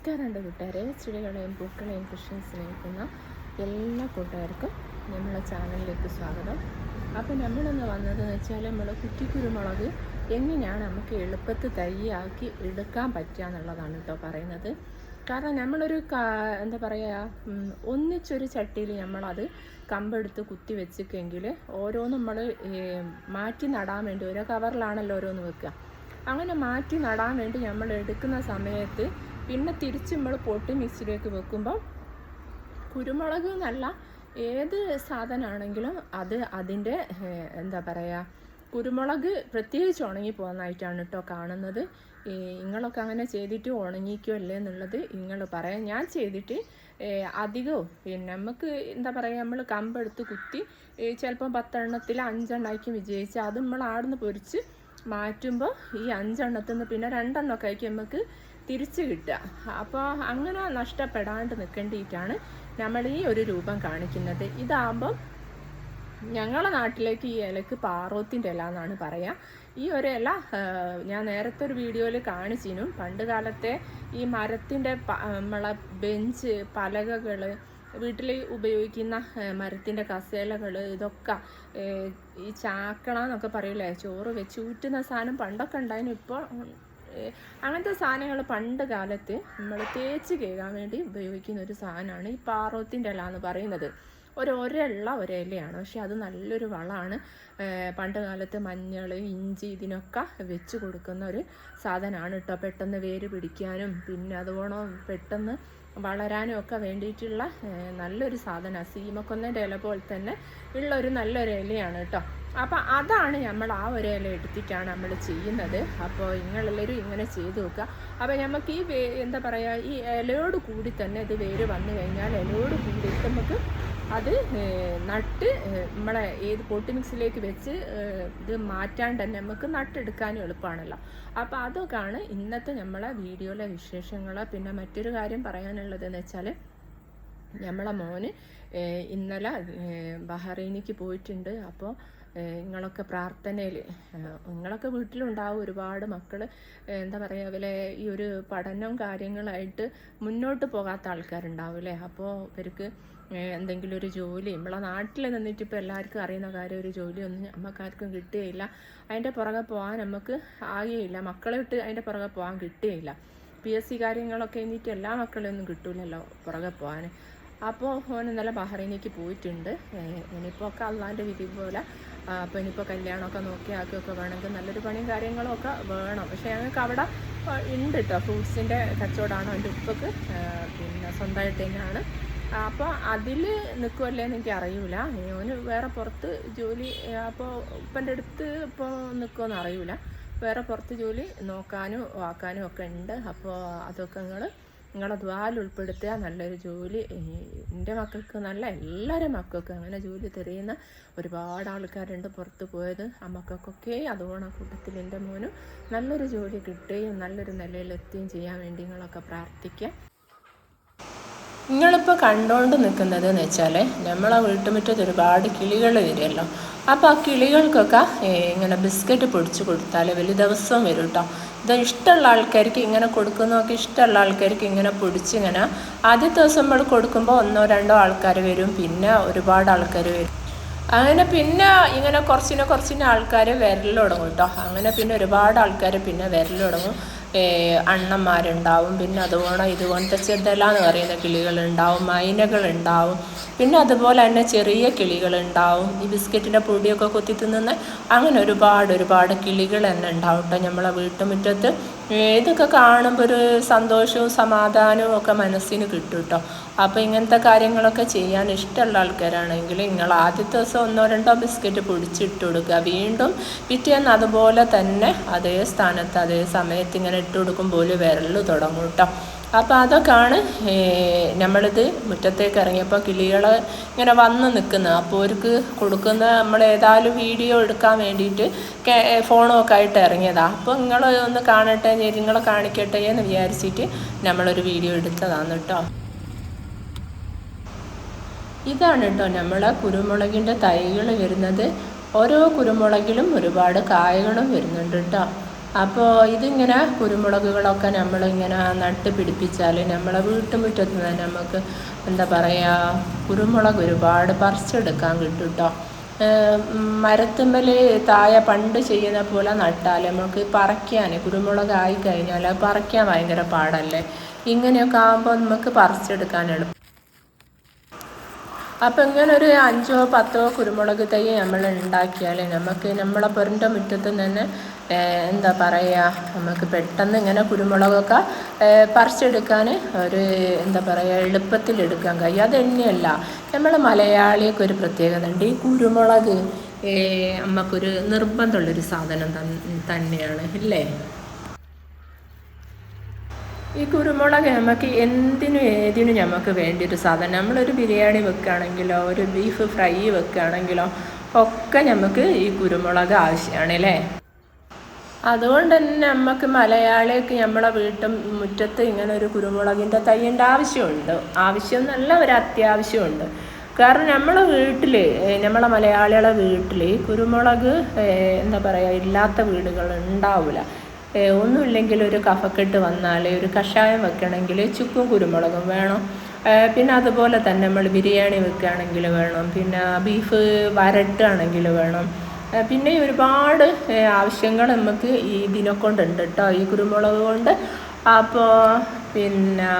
നമസ്കാരം എന്റെ കൂട്ടുകാരെ ചെടികളെയും പൂക്കളെയും കൃഷിയും സ്നേഹിക്കുന്ന എല്ലാ കൂട്ടുകാർക്കും നമ്മളെ ചാനലിലേക്ക് സ്വാഗതം. അപ്പോൾ നമ്മളിന്ന് വന്നതെന്ന് വെച്ചാൽ നമ്മൾ കുറ്റിക്കുരുമുളക് എങ്ങനെയാണ് നമുക്ക് എളുപ്പത്തിൽ തൈയാക്കി എടുക്കാൻ പറ്റുക എന്നുള്ളതാണ് കേട്ടോ പറയുന്നത്. കാരണം നമ്മളൊരു എന്താ പറയുക ഒന്നിച്ചൊരു ചട്ടിയിൽ നമ്മളത് കമ്പെടുത്ത് കുത്തി വെച്ചിട്ടെങ്കിൽ ഓരോന്നും നമ്മൾ മാറ്റി നടാൻ വേണ്ടി ഓരോ കവറിലാണല്ലോ ഓരോന്ന് വെക്കുക. അങ്ങനെ മാറ്റി നടാൻ വേണ്ടി നമ്മൾ എടുക്കുന്ന സമയത്ത് പിന്നെ തിരിച്ച് നമ്മൾ പൊട്ടി മിക്സിയിലേക്ക് വെക്കുമ്പോൾ കുരുമുളക് എന്നല്ല ഏത് സാധനമാണെങ്കിലും അത് അതിന്റെ എന്താ പറയുക കുരുമുളക് പ്രത്യേകിച്ച് ഉണങ്ങി പോകുന്നതായിട്ടാണ് കേട്ടോ കാണുന്നത്. നിങ്ങളൊക്കെ അങ്ങനെ ചെയ്തിട്ട് ഉണങ്ങിക്കോ അല്ലേ എന്നുള്ളത് നിങ്ങൾ പറയാം. ഞാൻ ചെയ്തിട്ട് അധികവും പിന്നെ നമുക്ക് എന്താ പറയുക നമ്മൾ കമ്പെടുത്ത് കുത്തി ചിലപ്പോൾ പത്തെണ്ണത്തിൽ അഞ്ചെണ്ണമായിരിക്കും വിജയിച്ച് അത് നമ്മൾ ആടുന്ന് പൊരിച്ച് മാറ്റുമ്പോൾ ഈ അഞ്ചെണ്ണത്തിൽ നിന്ന് പിന്നെ രണ്ടെണ്ണമൊക്കെ ആയിരിക്കും നമുക്ക് തിരിച്ച് കിട്ടുക. അപ്പോൾ അങ്ങനെ നഷ്ടപ്പെടാണ്ട് നിൽക്കേണ്ടിയിട്ടാണ് നമ്മൾ ഈ ഒരു രൂപം കാണിക്കുന്നത്. ഇതാകുമ്പം ഞങ്ങളുടെ നാട്ടിലേക്ക് ഈ ഇലക്ക് പാറോത്തിന്റെ ഇല എന്നാണ് പറയുക ഈ ഒരു ഇല ഞാൻ നേരത്തെ ഒരു വീഡിയോയിൽ കാണിച്ചിനും പണ്ട് കാലത്തെ ഈ മരത്തിന്റെ നമ്മളെ ബെഞ്ച് പലകകൾ വീട്ടിൽ ഉപയോഗിക്കുന്ന മരത്തിന്റെ കസേലകൾ ഇതൊക്കെ ഈ ചാക്കണ എന്നൊക്കെ പറയില്ലേ ചോറ് വെച്ച് ഊറ്റുന്ന സാധനം പണ്ടൊക്കെ ഉണ്ടായിരുന്നു. ഇപ്പോൾ അങ്ങനത്തെ സാധനങ്ങൾ പണ്ട് കാലത്ത് നമ്മൾ തേച്ച് കേൾക്കാൻ വേണ്ടി ഉപയോഗിക്കുന്ന ഒരു സാധനമാണ് ഈ പാറോത്തിന്റെ ഇല എന്ന് പറയുന്നത്. ഒരു ഒരെള്ള ഒരെലയാണ് പക്ഷെ അത് നല്ലൊരു വളമാണ്. പണ്ട് കാലത്ത് മഞ്ഞൾ ഇഞ്ചി ഇതിനൊക്കെ വെച്ച് കൊടുക്കുന്ന ഒരു സാധനമാണ് കേട്ടോ. പെട്ടെന്ന് വേര് പിടിക്കാനും പിന്നെ അതുപോലെ പെട്ടെന്ന് വളരാനും ഒക്കെ വേണ്ടിയിട്ടുള്ള നല്ലൊരു സാധനമാണ്. സീമക്കൊന്നന്റെ ഇല പോലെ തന്നെ ഉള്ള ഒരു നല്ലൊരു ഇലയാണ് കേട്ടോ. അപ്പം അതാണ് നമ്മൾ ആ ഒരു ഇല എടുത്തിട്ടാണ് നമ്മൾ ചെയ്യുന്നത്. അപ്പോൾ നിങ്ങളെല്ലാവരും ഇങ്ങനെ ചെയ്ത് നോക്കുക. അപ്പോൾ നമുക്ക് ഈ എന്താ പറയുക ഈ ഇലയോട് കൂടി തന്നെ ഇത് വേര് വന്നു കഴിഞ്ഞാൽ ഇലയോട് കൂടി നമുക്ക് അത് നട്ട് നമ്മളെ ഏത് പൊട്ടി മിക്സിലേക്ക് വെച്ച് ഇത് മാറ്റാണ്ട് തന്നെ നമുക്ക് നട്ടെടുക്കാനും എളുപ്പമാണല്ലോ. അപ്പോൾ അതൊക്കെയാണ് ഇന്നത്തെ നമ്മളെ വീഡിയോയിലെ വിശേഷങ്ങൾ. പിന്നെ മറ്റൊരു കാര്യം പറയാനുള്ളത് എന്ന് വെച്ചാൽ നമ്മളെ മോന് ഇന്നലെ ബഹ്റൈനിക്ക് പോയിട്ടുണ്ട്. അപ്പോൾ നിങ്ങളൊക്കെ പ്രാർത്ഥനയിൽ നിങ്ങളൊക്കെ വീട്ടിലുണ്ടാവും ഒരുപാട് മക്കൾ എന്താ പറയുക അവരെ ഈ ഒരു പഠനവും കാര്യങ്ങളായിട്ട് മുന്നോട്ട് പോകാത്ത ആൾക്കാരുണ്ടാവില്ലേ അപ്പോൾ ഇവർക്ക് എന്തെങ്കിലും ഒരു ജോലി നമ്മളെ നാട്ടിൽ നിന്നിട്ട് ഇപ്പോൾ എല്ലാവർക്കും അറിയുന്ന കാര്യം ഒരു ജോലിയൊന്നും നമുക്കാർക്കും കിട്ടുകയില്ല. അതിന്റെ പുറകെ പോകാൻ നമുക്ക് ആകുകയില്ല മക്കളെ വിട്ട് അതിന്റെ പുറകെ പോകാൻ കിട്ടുകയില്ല. പി എസ് സി കാര്യങ്ങളൊക്കെ എന്നിട്ട് എല്ലാ മക്കളെയൊന്നും കിട്ടൂലല്ലോ പുറകെ പോകാൻ. അപ്പോൾ ഓൻ ഇന്നലെ ബഹ്റൈനിലേക്ക് പോയിട്ടുണ്ട്. ഇനിയിപ്പോൾ ഒക്കെ അള്ളാന്റെ വിധി പോലെ അപ്പോൾ ഇനിയിപ്പോൾ കല്യാണമൊക്കെ നോക്കി ആക്കിയൊക്കെ വേണമെങ്കിൽ നല്ലൊരു പണിയും കാര്യങ്ങളും ഒക്കെ വേണം. പക്ഷേ ഞങ്ങൾക്ക് അവിടെ ഉണ്ട് കേട്ടോ ഫ്രൂട്ട്സിന്റെ കച്ചവടമാണ് എന്റെ ഉപ്പക്ക്. പിന്നെ സ്വന്തമായിട്ട് തന്നെയാണ്. അപ്പോൾ അതിൽ നിൽക്കുമല്ലേ എനിക്ക് അറിയൂല. ഓന് വേറെ പുറത്ത് ജോലി അപ്പോൾ ഉപ്പന്റെ അടുത്ത് ഇപ്പോൾ നിൽക്കുമെന്ന് അറിയൂല. വേറെ പുറത്ത് ജോലി നോക്കാനും ആക്കാനും ഒക്കെ ഉണ്ട്. അപ്പോൾ അതൊക്കെ നിങ്ങൾ നിങ്ങളെ ദ്വാൽ ഉൾപ്പെടുത്തുക നല്ലൊരു ജോലി. എന്റെ മക്കൾക്ക് നല്ല എല്ലാവരും മക്കൾക്കും അങ്ങനെ ജോലി തെരയുന്ന ഒരുപാട് ആൾക്കാരുണ്ട് പുറത്ത് പോയത്. ആ മക്കൾക്കൊക്കെ അതുകൊണ്ട് ആ കൂട്ടത്തിൽ എന്റെ മോനും നല്ലൊരു ജോലി കിട്ടുകയും നല്ലൊരു നിലയിലെത്തുകയും ചെയ്യാൻ വേണ്ടി നിങ്ങളൊക്കെ പ്രാർത്ഥിക്കുക. നിങ്ങളിപ്പോൾ കണ്ടുകൊണ്ട് നിൽക്കുന്നത് എന്ന് വെച്ചാൽ നമ്മളെ വീട്ടുമുറ്റത്ത് ഒരുപാട് കിളികൾ വരുമല്ലോ അപ്പോൾ ആ കിളികൾക്കൊക്കെ ഇങ്ങനെ ബിസ്ക്കറ്റ് പൊടിച്ച് കൊടുത്താൽ വലിയ ദിവസം വരും കേട്ടോ ഇത് ഇഷ്ടമുള്ള ആൾക്കാർക്ക് ഇങ്ങനെ കൊടുക്കുന്നതൊക്കെ ഇഷ്ടമുള്ള ആൾക്കാർക്ക് ഇങ്ങനെ പൊടിച്ച് ഇങ്ങനെ ആദ്യത്തെ ദിവസം നമ്മൾ കൊടുക്കുമ്പോൾ ഒന്നോ രണ്ടോ ആൾക്കാർ വരും പിന്നെ ഒരുപാട് ആൾക്കാർ വരും. അങ്ങനെ പിന്നെ ഇങ്ങനെ കുറച്ചിനെ കുറച്ചിനെ ആൾക്കാർ വരൽ തുടങ്ങും കേട്ടോ അങ്ങനെ പിന്നെ ഒരുപാട് ആൾക്കാർ പിന്നെ വരൽ തുടങ്ങും. അണ്ണന്മാരുണ്ടാവും. പിന്നെ അതുപോലെ ഇതുപോലത്തെ ചെതല എന്ന് പറയുന്ന കിളികളുണ്ടാവും മൈനകളുണ്ടാവും. പിന്നെ അതുപോലെ തന്നെ ചെറിയ കിളികളുണ്ടാവും. ഈ ബിസ്ക്കറ്റിന്റെ പൊടിയൊക്കെ കൊത്തി തിന്നുന്ന അങ്ങനെ ഒരുപാട് ഒരുപാട് കിളികൾ തന്നെ ഉണ്ടാവും കേട്ടോ നമ്മളെ വീട്ടുമുറ്റത്ത്. ഇതൊക്കെ കാണുമ്പോൾ ഒരു സന്തോഷവും സമാധാനവും ഒക്കെ മനസ്സിന് കിട്ടും കേട്ടോ അപ്പോൾ ഇങ്ങനത്തെ കാര്യങ്ങളൊക്കെ ചെയ്യാൻ ഇഷ്ടമുള്ള ആൾക്കാരാണെങ്കിൽ നിങ്ങൾ ആദ്യത്തെ ദിവസം ഒന്നോ രണ്ടോ ബിസ്ക്കറ്റ് പൊടിച്ചിട്ട് കൊടുക്കുക. വീണ്ടും പിറ്റേന്ന് അതുപോലെ തന്നെ അതേ സ്ഥാനത്ത് അതേ സമയത്ത് ഇങ്ങനെ ഇട്ട് കൊടുക്കുമ്പോൾ വിരൽ തുടങ്ങും കേട്ടോ അപ്പോൾ അതൊക്കെയാണ് നമ്മളിത് മുറ്റത്തേക്ക് ഇറങ്ങിയപ്പോൾ കിളികൾ ഇങ്ങനെ വന്ന് നിൽക്കുന്നത് അപ്പോൾ അവർക്ക് കൊടുക്കുന്ന നമ്മൾ ഏതായാലും വീഡിയോ എടുക്കാൻ വേണ്ടിയിട്ട് ഫോണൊക്കെ ആയിട്ട് ഇറങ്ങിയതാണ് അപ്പോൾ നിങ്ങൾ ഒന്ന് കാണട്ടെ നിങ്ങൾ കാണിക്കട്ടെ എന്ന് വിചാരിച്ചിട്ട് നമ്മളൊരു വീഡിയോ എടുത്തതാണ് കേട്ടോ ഇതാണ് കേട്ടോ നമ്മളെ കുരുമുളകിന്റെ തൈകൾ വരുന്നത്. ഓരോ കുരുമുളകിലും ഒരുപാട് കായകളും വരുന്നുണ്ട് കേട്ടോ അപ്പോൾ ഇതിങ്ങനെ കുരുമുളകുകളൊക്കെ നമ്മളിങ്ങനെ നട്ട് പിടിപ്പിച്ചാൽ നമ്മളെ വീട്ടുമുറ്റത്ത് തന്നെ നമുക്ക് എന്താ പറയുക കുരുമുളക് ഒരുപാട് പറിച്ചെടുക്കാൻ കിട്ടും കേട്ടോ മരത്തുമ്മൽ താഴെ പണ്ട് ചെയ്യുന്ന പോലെ നട്ടാൽ നമുക്ക് പറിക്കാൻ കുരുമുളക് ആയി കഴിഞ്ഞാൽ പറിക്കാൻ ഭയങ്കര പാടല്ലേ? ഇങ്ങനെയൊക്കെ ആകുമ്പോൾ നമുക്ക് പറിച്ചെടുക്കാൻ എളുപ്പം. അപ്പം ഇങ്ങനെ ഒരു അഞ്ചോ പത്തോ കുരുമുളക് തൈ നമ്മൾ ഉണ്ടാക്കിയാൽ നമുക്ക് നമ്മളെ പൊരന്റെ മുറ്റത്ത് തന്നെ എന്താ പറയുക നമുക്ക് പെട്ടെന്ന് ഇങ്ങനെ കുരുമുളകൊക്കെ പറിച്ചെടുക്കാൻ ഒരു എന്താ പറയുക എളുപ്പത്തിൽ എടുക്കാൻ കഴിയും. അത് തന്നെയല്ല നമ്മൾ മലയാളിയൊക്കെ ഒരു പ്രത്യേകത ഉണ്ട്. ഈ കുരുമുളക് നമുക്കൊരു നിർബന്ധമുള്ളൊരു സാധനം തന്നെയാണ് അല്ലേ? ഈ കുരുമുളക് നമുക്ക് എന്തിനും ഏതിനും നമുക്ക് വേണ്ടി ഒരു സാധനം. നമ്മളൊരു ബിരിയാണി വെക്കുകയാണെങ്കിലോ ഒരു ബീഫ് ഫ്രൈ വെക്കുകയാണെങ്കിലോ ഒക്കെ നമുക്ക് ഈ കുരുമുളക് ആവശ്യമാണ് അല്ലേ? അതുകൊണ്ട് തന്നെ നമുക്ക് മലയാളിക്ക് നമ്മളെ വീട്ടും മുറ്റത്ത് ഇങ്ങനെ ഒരു കുരുമുളകിന്റെ തയ്യേണ്ട ആവശ്യമുണ്ട്. ആവശ്യം എന്നല്ല ഒരു അത്യാവശ്യമുണ്ട്. കാരണം നമ്മളെ വീട്ടിൽ നമ്മളെ മലയാളികളെ വീട്ടിൽ കുരുമുളക് എന്താ പറയുക ഇല്ലാത്ത വീടുകൾ ഉണ്ടാവില്ല ഒന്നുമില്ലെങ്കിൽ ഒരു കഫക്കെട്ട് വന്നാൽ ഒരു കഷായം വെക്കണമെങ്കിൽ ചുക്കും കുരുമുളകും വേണം. പിന്നെ അതുപോലെ തന്നെ നമ്മൾ ബിരിയാണി വെക്കുകയാണെങ്കിൽ വേണം. പിന്നെ ബീഫ് വരട്ടുകയാണെങ്കിൽ വേണം. പിന്നെ ഒരുപാട് ആവശ്യങ്ങൾ നമുക്ക് ഈ ഇതിനെക്കൊണ്ടുണ്ട് കേട്ടോ ഈ കുരുമുളക് കൊണ്ട് അപ്പോൾ പിന്നെ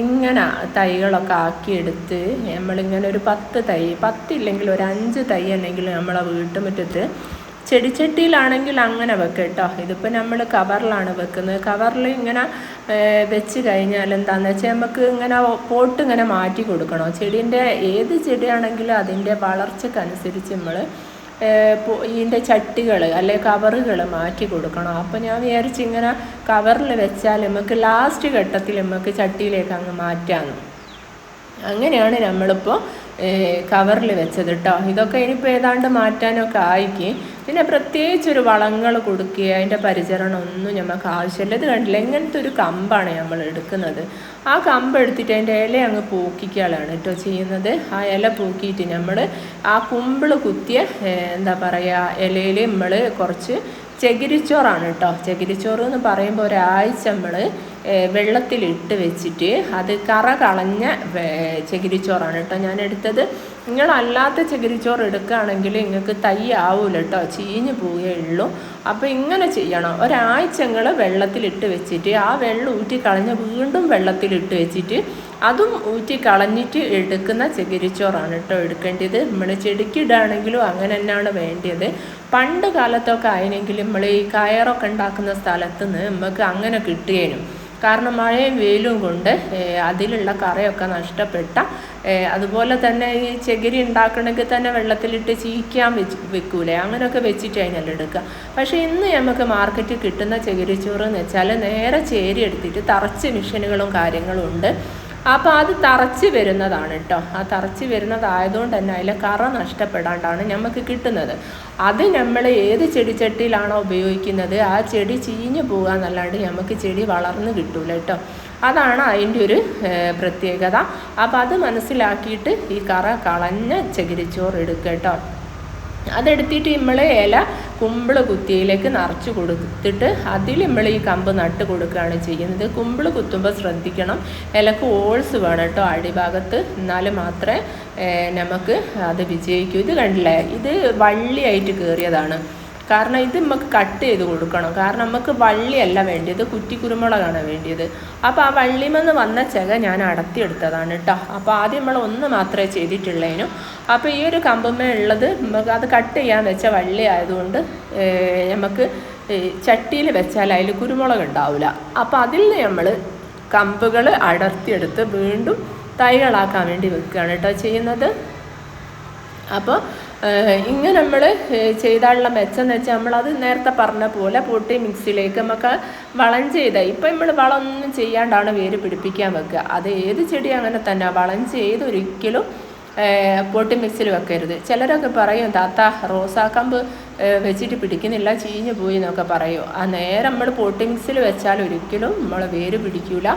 ഇങ്ങനെ തൈകളൊക്കെ ആക്കിയെടുത്ത് നമ്മളിങ്ങനെ ഒരു പത്ത് തൈ പത്തില്ലെങ്കിൽ ഒരു അഞ്ച് തൈ ഉണ്ടെങ്കിൽ നമ്മളെ വീട്ടുമുറ്റത്ത് ചെടിച്ചട്ടിയിലാണെങ്കിൽ അങ്ങനെ വെക്കുക കേട്ടോ ഇതിപ്പോൾ നമ്മൾ കവറിലാണ് വെക്കുന്നത്. കവറിൽ ഇങ്ങനെ വെച്ച് കഴിഞ്ഞാൽ എന്താണെന്ന് വെച്ചാൽ നമുക്ക് ഇങ്ങനെ പോട്ട് ഇങ്ങനെ മാറ്റി കൊടുക്കണം. ചെടീന്റെ ഏത് ചെടിയാണെങ്കിലും അതിന്റെ വളർച്ചക്കനുസരിച്ച് നമ്മൾ ഇതിന്റെ ചട്ടികൾ അല്ലെ കവറുകൾ മാറ്റി കൊടുക്കണം. അപ്പോൾ ഞാൻ വിചാരിച്ച് ഇങ്ങനെ കവറിൽ വെച്ചാൽ നമുക്ക് ലാസ്റ്റ് ഘട്ടത്തിൽ നമുക്ക് ചട്ടിയിലേക്ക് അങ്ങ് മാറ്റാമെന്ന് അങ്ങനെയാണ് നമ്മളിപ്പോൾ കവറിൽ വെച്ചത് കേട്ടോ ഇതൊക്കെ ഇനിയിപ്പോൾ ഏതാണ്ട് മാറ്റാനൊക്കെ ആയിക്ക്. പിന്നെ പ്രത്യേകിച്ച് ഒരു വളങ്ങൾ കൊടുക്കുക അതിന്റെ പരിചരണം ഒന്നും നമുക്ക് ആവശ്യമില്ല. ഇത് കണ്ടില്ല? ഇങ്ങനത്തെ ഒരു കമ്പാണ് നമ്മൾ എടുക്കുന്നത്. ആ കമ്പ് എടുത്തിട്ട് അതിന്റെ ഇല അങ്ങ് പൂക്കിക്കാളാണ് കേട്ടോ ചെയ്യുന്നത്. ആ ഇല പൂക്കിയിട്ട് നമ്മൾ ആ കുമ്പിൾ കുത്തിയ എന്താ പറയുക ഇലയിൽ നമ്മൾ കുറച്ച് ചകിരിച്ചോറാണ് കേട്ടോ. ചകിരിച്ചോറ് എന്ന് പറയുമ്പോൾ ഒരാഴ്ച നമ്മൾ വെള്ളത്തിലിട്ട് വെച്ചിട്ട് അത് കറ കളഞ്ഞ ചകിരിച്ചോറാണ് കേട്ടോ ഞാൻ എടുത്തത് നിങ്ങളല്ലാത്ത ചകിരിച്ചോറ് എടുക്കുകയാണെങ്കിൽ നിങ്ങൾക്ക് തൈ ആവൂല കേട്ടോ. ചീഞ്ഞ് പോവുകയേ ഉള്ളൂ. അപ്പോൾ ഇങ്ങനെ ചെയ്യണം. ഒരാഴ്ച നിങ്ങൾ വെള്ളത്തിലിട്ട് വെച്ചിട്ട് ആ വെള്ളം ഊറ്റി കളഞ്ഞ് വീണ്ടും വെള്ളത്തിലിട്ട് വെച്ചിട്ട് അതും ഊറ്റി കളഞ്ഞിട്ട് എടുക്കുന്ന ചകിരിച്ചോറാണ് കേട്ടോ എടുക്കേണ്ടത്. നമ്മൾ ചെടിക്കിടാണെങ്കിലും അങ്ങനെ തന്നെയാണ് വേണ്ടത്. പണ്ട് കാലത്തൊക്കെ ആയിരുന്നെങ്കിൽ നമ്മൾ ഈ കയറൊക്കെ ഉണ്ടാക്കുന്ന സ്ഥലത്ത് നിന്ന് നമുക്ക് അങ്ങനെ കിട്ടുകയും കാരണം മഴയും വെയിലും കൊണ്ട് അതിലുള്ള കറയൊക്കെ നഷ്ടപ്പെട്ട അതുപോലെ തന്നെ ഈ ചകിരി ഉണ്ടാക്കണമെങ്കിൽ തന്നെ വെള്ളത്തിലിട്ട് ചീക്കാൻ വെച്ച് വെക്കൂലേ? അങ്ങനെയൊക്കെ വെച്ചിട്ട് അതിനെല്ലാം എടുക്കുക പക്ഷേ ഇന്ന് നമുക്ക് മാർക്കറ്റിൽ കിട്ടുന്ന ചകിരിച്ചോറ് എന്ന് വെച്ചാൽ നേരെ ചേരി എടുത്തിട്ട് തറച്ച് മിഷനുകളും കാര്യങ്ങളും ഉണ്ട്. അപ്പോൾ അത് തറച്ച് വരുന്നതാണ് കേട്ടോ ആ തറച്ച് വരുന്നതായതുകൊണ്ട് തന്നെ അതിലെ കറ നഷ്ടപ്പെടാണ്ടാണ് നമുക്ക് കിട്ടുന്നത്. അത് നമ്മൾ ഏത് ചെടിച്ചട്ടിയിലാണോ ഉപയോഗിക്കുന്നത് ആ ചെടി ചീഞ്ഞു പോകുക എന്നല്ലാണ്ട് നമുക്ക് ചെടി വളർന്ന് കിട്ടൂല കേട്ടോ അതാണ് അതിന്റെ ഒരു പ്രത്യേകത. അപ്പോൾ അത് മനസ്സിലാക്കിയിട്ട് ഈ കറ കളഞ്ഞ ചകിരിച്ചോറ് എടുക്കുക കേട്ടോ അതെടുത്തിട്ട് നമ്മൾ ഇല കുമ്പിൾ കുത്തിയിലേക്ക് നിറച്ച് കൊടുത്തിട്ട് അതിൽ നമ്മൾ ഈ കമ്പ് നട്ട് കൊടുക്കുകയാണ് ചെയ്യുന്നത്. കുമ്പിൾ കുത്തുമ്പോൾ ശ്രദ്ധിക്കണം. ഇലക്ക് ഓൾസ് വേണം കേട്ടോ അടിഭാഗത്ത്. എന്നാൽ മാത്രമേ നമുക്ക് അത് വിജയിക്കൂ. ഇത് കണ്ടില്ലേ? ഇത് വള്ളിയായിട്ട് കയറിയതാണ്. കാരണം ഇത് നമുക്ക് കട്ട് ചെയ്ത് കൊടുക്കണം. കാരണം നമുക്ക് വള്ളിയല്ല വേണ്ടിയത് കുറ്റി കുരുമുളകാണ് വേണ്ടിയത്. അപ്പോൾ ആ വള്ളിമെന്ന് വന്ന ചെക ഞാൻ അടത്തിയെടുത്തതാണ് കേട്ടോ അപ്പോൾ ആദ്യം നമ്മൾ ഒന്ന് മാത്രമേ ചെയ്തിട്ടുള്ളതിനു അപ്പോൾ ഈ ഒരു കമ്പുമേ ഉള്ളത് നമുക്ക് അത് കട്ട് ചെയ്യാൻ വെച്ച വള്ളി ആയതുകൊണ്ട് നമുക്ക് ചട്ടിയിൽ വെച്ചാൽ അതിൽ കുരുമുളക് ഉണ്ടാവില്ല അപ്പോൾ അതിൽ നമ്മൾ കമ്പുകൾ അടർത്തിയെടുത്ത് വീണ്ടും തൈകളാക്കാൻ വേണ്ടി വെക്കുകയാണ് കേട്ടോ ചെയ്യുന്നത്. അപ്പോൾ ഇങ്ങനെ നമ്മൾ ചെയ്താലുള്ള മെച്ചം എന്ന് വെച്ചാൽ നമ്മളത് നേരത്തെ പറഞ്ഞ പോലെ പൊട്ടി മിക്സിയിലേക്ക് നമുക്ക് വളം ചെയ്ത ഇപ്പം നമ്മൾ വളമൊന്നും ചെയ്യാണ്ടാണ് വേര് പിടിപ്പിക്കാൻ വെക്കുക. അത് ഏത് ചെടി അങ്ങനെ തന്നെ വളം ചെയ്ത് ഒരിക്കലും പൊട്ടി മിക്സിൽ വെക്കരുത്. ചിലരൊക്കെ പറയും താത്ത റോസാക്കമ്പ് വെച്ചിട്ട് പിടിക്കുന്നില്ല ചീഞ്ഞു പോയി എന്നൊക്കെ പറയും. ആ നേരം നമ്മൾ പൊട്ടി മിക്സിൽ വെച്ചാൽ ഒരിക്കലും നമ്മൾ വേര് പിടിക്കൂല.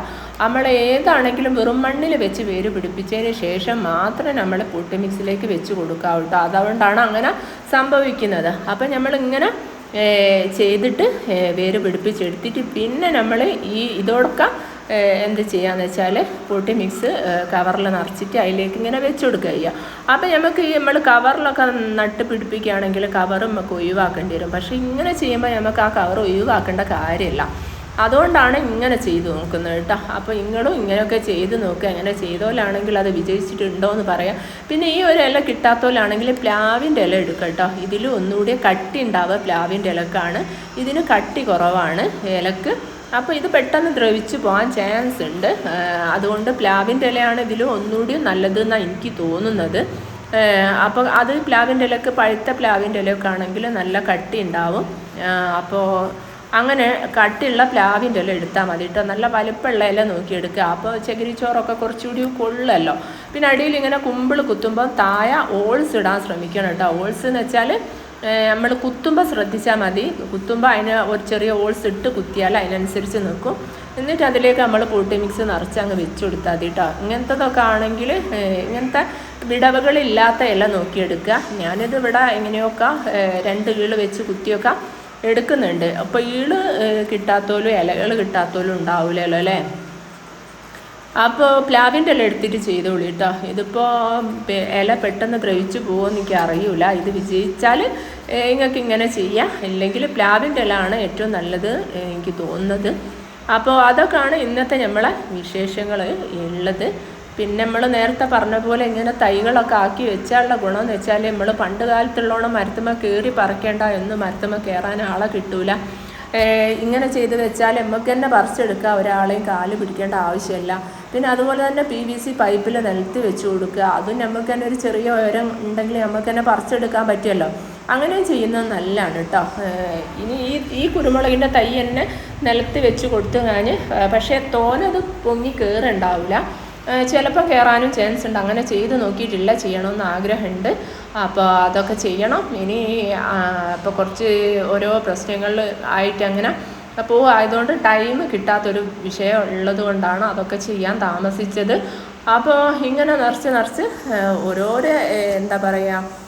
നമ്മൾ ഏതാണെങ്കിലും വെറും മണ്ണിൽ വെച്ച് വേര് പിടിപ്പിച്ചതിന് ശേഷം മാത്രം നമ്മൾ പൊട്ടി മിക്സിലേക്ക് വെച്ച് കൊടുക്കാവൂ കേട്ടോ. അതുകൊണ്ടാണ് അങ്ങനെ സംഭവിക്കുന്നത്. അപ്പം നമ്മളിങ്ങനെ ചെയ്തിട്ട് വേര് പിടിപ്പിച്ചെടുത്തിട്ട് പിന്നെ നമ്മൾ ഈ ഇതോടൊക്കെ എന്ത് ചെയ്യാന്ന് വെച്ചാൽ പൊട്ടി മിക്സ് കവറിൽ നിറച്ചിട്ട് അതിലേക്ക് ഇങ്ങനെ വെച്ച് കൊടുക്കുക ചെയ്യുക. അപ്പം നമുക്ക് ഈ നമ്മൾ കവറിലൊക്കെ നട്ട് പിടിപ്പിക്കുകയാണെങ്കിൽ കവറും നമുക്ക് ഒഴിവാക്കേണ്ടി വരും. പക്ഷേ ഇങ്ങനെ ചെയ്യുമ്പോൾ നമുക്ക് ആ കവർ ഒഴിവാക്കേണ്ട കാര്യമില്ല. അതുകൊണ്ടാണ് ഇങ്ങനെ ചെയ്തു നോക്കുന്നത് കേട്ടോ. അപ്പോൾ നിങ്ങളും ഇങ്ങനെയൊക്കെ ചെയ്ത് നോക്കുക. അങ്ങനെ ചെയ്തോലാണെങ്കിൽ അത് വിജയിച്ചിട്ടുണ്ടോ എന്ന് പറയാം. പിന്നെ ഈ ഒരു ഇല കിട്ടാത്തോലാണെങ്കിൽ പ്ലാവിന്റെ ഇല എടുക്കുക കേട്ടോ. ഇതിൽ ഒന്നുകൂടി കട്ടി ഉണ്ടാവുക പ്ലാവിന്റെ ഇലക്കാണ്. ഇതിന് കട്ടി കുറവാണ് ഇലക്ക്. അപ്പോൾ ഇത് പെട്ടെന്ന് ദ്രവിച്ച് പോകാൻ ചാൻസ് ഉണ്ട്. അതുകൊണ്ട് പ്ലാവിന്റെ ഇലയാണ് ഇതിൽ ഒന്നുകൂടി നല്ലതെന്നാണ് എനിക്ക് തോന്നുന്നത്. അപ്പോൾ അത് പ്ലാവിന്റെ ഇലക്ക് പഴുത്ത പ്ലാവിന്റെ ഇലയൊക്കെ ആണെങ്കിൽ നല്ല കട്ടി ഉണ്ടാവും. അപ്പോൾ അങ്ങനെ കട്ടിയുള്ള പ്ലാവിന്റെ ഇല എടുത്താൽ മതി കേട്ടോ. നല്ല വലിപ്പമുള്ള ഇല നോക്കിയെടുക്കുക അപ്പോൾ ചകിരിച്ചോറൊക്കെ കുറച്ചുകൂടി കൊള്ളല്ലോ. പിന്നെ അടിയിൽ ഇങ്ങനെ കുമ്പിൾ കുത്തുമ്പോൾ തായ ഓൾസ് ഇടാൻ ശ്രമിക്കണം കേട്ടോ. ഓൾസ് എന്ന് വെച്ചാൽ നമ്മൾ കുത്തുമ്പോൾ ശ്രദ്ധിച്ചാൽ മതി. കുത്തുമ്പോൾ അതിന് ഒരു ചെറിയ ഓൾസ് ഇട്ട് കുത്തിയാൽ അതിനനുസരിച്ച് നിൽക്കും. എന്നിട്ട് അതിലേക്ക് നമ്മൾ കൂട്ടി മിക്സ് നിറച്ച് അങ്ങ് വെച്ച് കൊടുത്താൽ മതി കേട്ടോ. ഇങ്ങനത്തതൊക്കെ ആണെങ്കിൽ ഇങ്ങനത്തെ വിടവുകളില്ലാത്ത ഇല നോക്കിയെടുക്കുക ഞാനിത് ഇവിടെ എങ്ങനെയൊക്കെ രണ്ട് കീഴ് വെച്ച് കുത്തിയൊക്കെ എടുക്കുന്നുണ്ട്. അപ്പോൾ ഈൾ കിട്ടാത്തോലും ഇലകൾ കിട്ടാത്തോലും ഉണ്ടാവില്ലല്ലോ അല്ലേ? അപ്പോൾ പ്ലാവിന്റെ ഇല എടുത്തിട്ട് ചെയ്തോളൂ കേട്ടോ ഇതിപ്പോൾ ഇല പെട്ടെന്ന് ദ്രവിച്ചു പോകുമെന്ന് എനിക്ക് അറിയില്ല ഇത് വിജയിച്ചാൽ നിങ്ങൾക്ക് ഇങ്ങനെ ചെയ്യാം. ഇല്ലെങ്കിൽ പ്ലാവിന്റെ ഇല ആണ് ഏറ്റവും നല്ലത് എനിക്ക് തോന്നുന്നത്. അപ്പോൾ അതൊക്കെയാണ് ഇന്നത്തെ നമ്മളെ വിശേഷങ്ങൾ ഉള്ളത്. പിന്നെ നമ്മൾ നേരത്തെ പറഞ്ഞ പോലെ ഇങ്ങനെ തൈകളൊക്കെ ആക്കി വെച്ചാലുള്ള ഗുണം എന്ന് വെച്ചാൽ നമ്മൾ പണ്ട് കാലത്തുള്ളോണം മരത്തുമ്മ കയറി പറിക്കേണ്ട എന്ന് മരത്തുമ്മ കയറാൻ ആളെ കിട്ടൂല. ഇങ്ങനെ ചെയ്ത് വെച്ചാൽ നമുക്ക് തന്നെ പറിച്ചെടുക്കുക ഒരാളെയും കാൽ പിടിക്കേണ്ട ആവശ്യമില്ല പിന്നെ അതുപോലെ തന്നെ പി വി സി പൈപ്പിൽ നിലത്ത് വെച്ച് കൊടുക്കുക. അതും നമുക്ക് തന്നെ ഒരു ചെറിയ ഉയരം ഉണ്ടെങ്കിൽ നമുക്ക് തന്നെ പറിച്ചെടുക്കാൻ പറ്റുമല്ലോ അങ്ങനെയും ചെയ്യുന്നത് നല്ലതാണ് കേട്ടോ ഇനി ഈ ഈ കുരുമുളകിന്റെ തൈ തന്നെ നിലത്ത് വെച്ച് കൊടുത്തു കഴിഞ്ഞ് പക്ഷേ തോനത് പൊങ്ങി കയറുണ്ടാവില്ല ചിലപ്പോൾ കയറാനും ചാൻസ് ഉണ്ട്. അങ്ങനെ ചെയ്ത് നോക്കിയിട്ടില്ല. ചെയ്യണമെന്ന് ആഗ്രഹമുണ്ട്. അപ്പോൾ അതൊക്കെ ചെയ്യണം. ഇനി അപ്പോൾ കുറച്ച് ഓരോ പ്രശ്നങ്ങൾ ആയിട്ട് അങ്ങനെ അപ്പോൾ ആയതുകൊണ്ട് ടൈം കിട്ടാത്തൊരു വിഷയം ഉള്ളത് കൊണ്ടാണ് അതൊക്കെ ചെയ്യാൻ താമസിച്ചത്. അപ്പോൾ ഇങ്ങനെ നിറച്ച് നിറച്ച് ഓരോരോ എന്താ പറയുക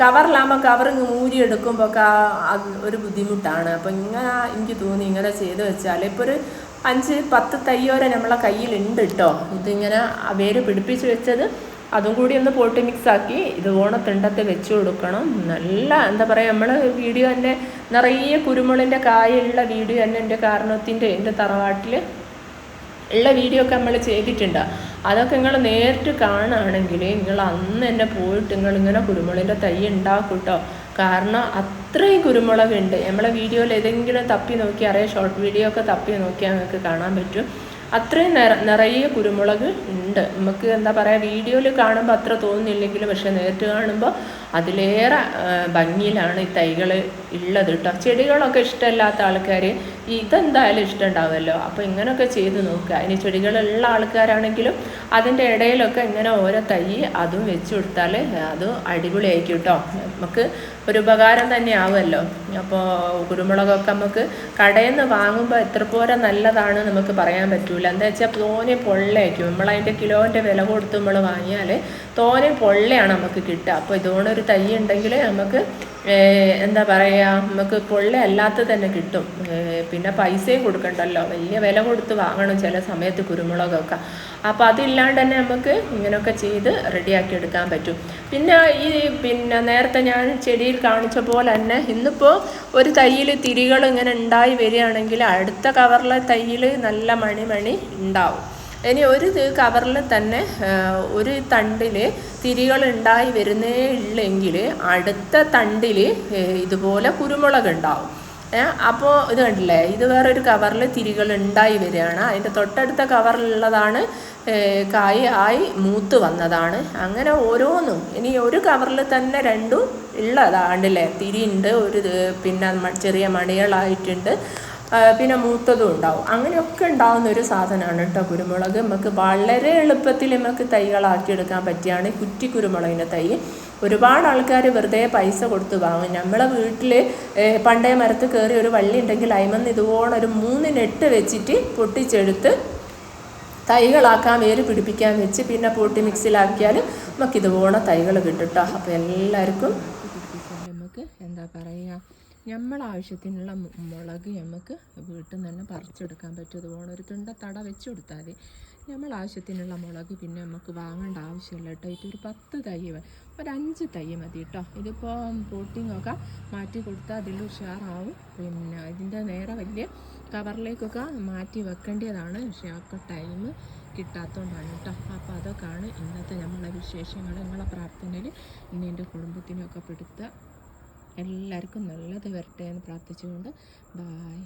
കവറിലാകുമ്പോൾ കവർ മൂരി എടുക്കുമ്പോൾ ഒരു ബുദ്ധിമുട്ടാണ്. അപ്പോൾ ഇങ്ങനെ എനിക്ക് തോന്നി ഇങ്ങനെ ചെയ്ത് വെച്ചാൽ ഇപ്പോൾ ഒരു അഞ്ച് പത്ത് തയ്യോര നമ്മളെ കയ്യിലുണ്ട് കേട്ടോ ഇതിങ്ങനെ വേര് പിടിപ്പിച്ച് വെച്ചത് അതും കൂടി ഒന്ന് പോട്ടി മിക്സ് ആക്കി ഇത് ഓണത്തിണ്ടത്ത് വെച്ച് കൊടുക്കണം. നല്ല എന്താ പറയുക നമ്മൾ വീഡിയോ തന്നെ നിറയെ കുരുമുളിന്റെ കായുള്ള വീഡിയോ തന്നെ എന്റെ കാരണത്തിന്റെ എന്റെ തറവാട്ടിൽ ഉള്ള വീഡിയോ ഒക്കെ നമ്മൾ ചെയ്തിട്ടുണ്ട്. അതൊക്കെ നിങ്ങൾ നേരിട്ട് കാണുകയാണെങ്കിൽ നിങ്ങൾ അന്ന് തന്നെ പോയിട്ട് നിങ്ങൾ ഇങ്ങനെ കുരുമുളിന്റെ തൈ ഉണ്ടാക്കും കേട്ടോ കാരണം അത്രയും കുരുമുളകുണ്ട്. നമ്മളെ വീഡിയോയിൽ ഏതെങ്കിലും തപ്പി നോക്കി അറിയാം ഷോർട്ട് വീഡിയോ ഒക്കെ തപ്പി നോക്കിയാൽ നിങ്ങൾക്ക് കാണാൻ പറ്റും. അത്രയും നിറ നിറയെ കുരുമുളക് ഉണ്ട്. നമുക്ക് എന്താ പറയുക വീഡിയോയിൽ കാണുമ്പോൾ അത്ര തോന്നുന്നില്ലെങ്കിലും പക്ഷേ നേരിട്ട് കാണുമ്പോൾ അതിലേറെ ഭംഗിയിലാണ് ഈ തൈകൾ ഉള്ളത് കേട്ടോ ചെടികളൊക്കെ ഇഷ്ടമല്ലാത്ത ആൾക്കാർ ഇതെന്തായാലും ഇഷ്ടമുണ്ടാവുമല്ലോ. അപ്പോൾ ഇങ്ങനെയൊക്കെ ചെയ്ത് നോക്കുക. ഇനി ചെടികളുള്ള ആൾക്കാരാണെങ്കിലും അതിന്റെ ഇടയിലൊക്കെ ഇങ്ങനെ ഓരോ തൈ അതും വെച്ച് കൊടുത്താൽ അതും അടിപൊളിയായിരിക്കും കേട്ടോ നമുക്ക് ഒരു ഉപകാരം തന്നെ ആവുമല്ലോ. അപ്പോൾ കുരുമുളകൊക്കെ നമുക്ക് കടയിൽ നിന്ന് വാങ്ങുമ്പോൾ എത്ര പോരെ നല്ലതാണ് നമുക്ക് പറയാൻ പറ്റൂല. എന്താ വെച്ചാൽ തോനെ പൊള്ളയായിരിക്കും. നമ്മൾ അതിന്റെ കിലോന്റെ വില കൊടുത്ത് നമ്മൾ വാങ്ങിയാൽ തോനെ പൊള്ളയാണ് നമുക്ക് കിട്ടുക. അപ്പോൾ ഇതുകൊണ്ടൊരു തൈ ഉണ്ടെങ്കിൽ നമുക്ക് എന്താ പറയുക നമുക്ക് പൊള്ള അല്ലാത്ത തന്നെ കിട്ടും. പിന്നെ പൈസയും കൊടുക്കണ്ടല്ലോ. വലിയ വില കൊടുത്ത് വാങ്ങണം ചില സമയത്ത് കുരുമുളകൊക്കെ. അപ്പോൾ അതില്ലാണ്ട് തന്നെ നമുക്ക് ഇങ്ങനെയൊക്കെ ചെയ്ത് റെഡിയാക്കി എടുക്കാൻ പറ്റും. പിന്നെ ഈ പിന്നെ നേരത്തെ ഞാൻ ചെടിയിൽ കാണിച്ച പോലെ തന്നെ ഇന്നിപ്പോൾ ഒരു തൈയിൽ തിരികൾ ഇങ്ങനെ ഉണ്ടായി വരികയാണെങ്കിൽ അടുത്ത കവറിലെ തൈയിൽ നല്ല മണി മണി ഉണ്ടാവും. ഇനി ഒരു കവറിൽ തന്നെ ഒരു തണ്ടിൽ തിരികൾ ഉണ്ടായി വരുന്നേ ഉള്ളെങ്കിൽ അടുത്ത തണ്ടിൽ ഇതുപോലെ കുരുമുളക് ഉണ്ടാവും. അപ്പോൾ ഇത് കണ്ടില്ലേ? ഇത് വേറൊരു കവറിൽ തിരികൾ ഉണ്ടായി വരികയാണ്. അതിന്റെ തൊട്ടടുത്ത കവറിലുള്ളതാണ് കായ ആയി മൂത്ത് വന്നതാണ്. അങ്ങനെ ഓരോന്നും. ഇനി ഒരു കവറിൽ തന്നെ രണ്ടും ഉള്ളതാണ് അല്ലേ? തിരിയുണ്ട് ഒരു പിന്നെ ചെറിയ മണികളായിട്ടുണ്ട്. പിന്നെ മൂത്തതും ഉണ്ടാവും. അങ്ങനെയൊക്കെ ഉണ്ടാവുന്ന ഒരു സാധനമാണ് കേട്ടോ കുരുമുളക്. നമുക്ക് വളരെ എളുപ്പത്തിൽ നമുക്ക് തൈകളാക്കി എടുക്കാൻ പറ്റിയാണ് കുറ്റി കുരുമുളകിന്റെ തൈ. ഒരുപാട് ആൾക്കാർ വെറുതെ പൈസ കൊടുത്ത് വാങ്ങും. നമ്മളെ വീട്ടിൽ പണ്ടേ മരത്ത് കയറി ഒരു വള്ളി ഉണ്ടെങ്കിൽ അയിമെന്ന് ഇതുപോലെ ഒരു മൂന്ന് നെട്ട് വെച്ചിട്ട് പൊട്ടിച്ചെടുത്ത് തൈകളാക്കാൻ വേര് പിടിപ്പിക്കാൻ വെച്ച് പിന്നെ പൊട്ടി മിക്സിലാക്കിയാൽ നമുക്ക് ഇതുപോലെ തൈകൾ കിട്ടും. കേട്ടോ അപ്പോൾ എല്ലാവർക്കും നമുക്ക് എന്താ പറയുക? നമ്മളെ ആവശ്യത്തിനുള്ള മുളക് നമുക്ക് വീട്ടിൽ നിന്ന് തന്നെ പറിച്ചെടുക്കാൻ പറ്റും. ഒരു തുണ്ട തട വെച്ച് കൊടുത്താൽ മതി. ആവശ്യത്തിനുള്ള മുളക് പിന്നെ നമുക്ക് വാങ്ങേണ്ട ആവശ്യമില്ല കേട്ടോ. ഇതൊരു പത്ത് തൈ ഒരു അഞ്ച് തൈ മതി കേട്ടോ. ഇതിപ്പോൾ പോട്ടിങ്ങൊക്കെ മാറ്റി കൊടുത്താൽ അതിൽ ഉഷാറാവും. പിന്നെ ഇതിന്റെ നേരെ വലിയ കവറിലേക്കൊക്കെ മാറ്റി വെക്കേണ്ടതാണ്. പക്ഷേ ഒക്കെ ടൈം കിട്ടാത്തതുകൊണ്ടാണ് കേട്ടോ. അപ്പോൾ അതൊക്കെയാണ് ഇന്നത്തെ നമ്മളെ വിശേഷങ്ങൾ നിങ്ങളെ പ്രാർത്ഥനയിൽ ഇനി എന്റെ കുടുംബത്തിനൊക്കെ പെടുത്തുക. എല്ലാവർക്കും നല്ലത് വരട്ടെ എന്ന് പ്രാർത്ഥിച്ചുകൊണ്ട് ബായ്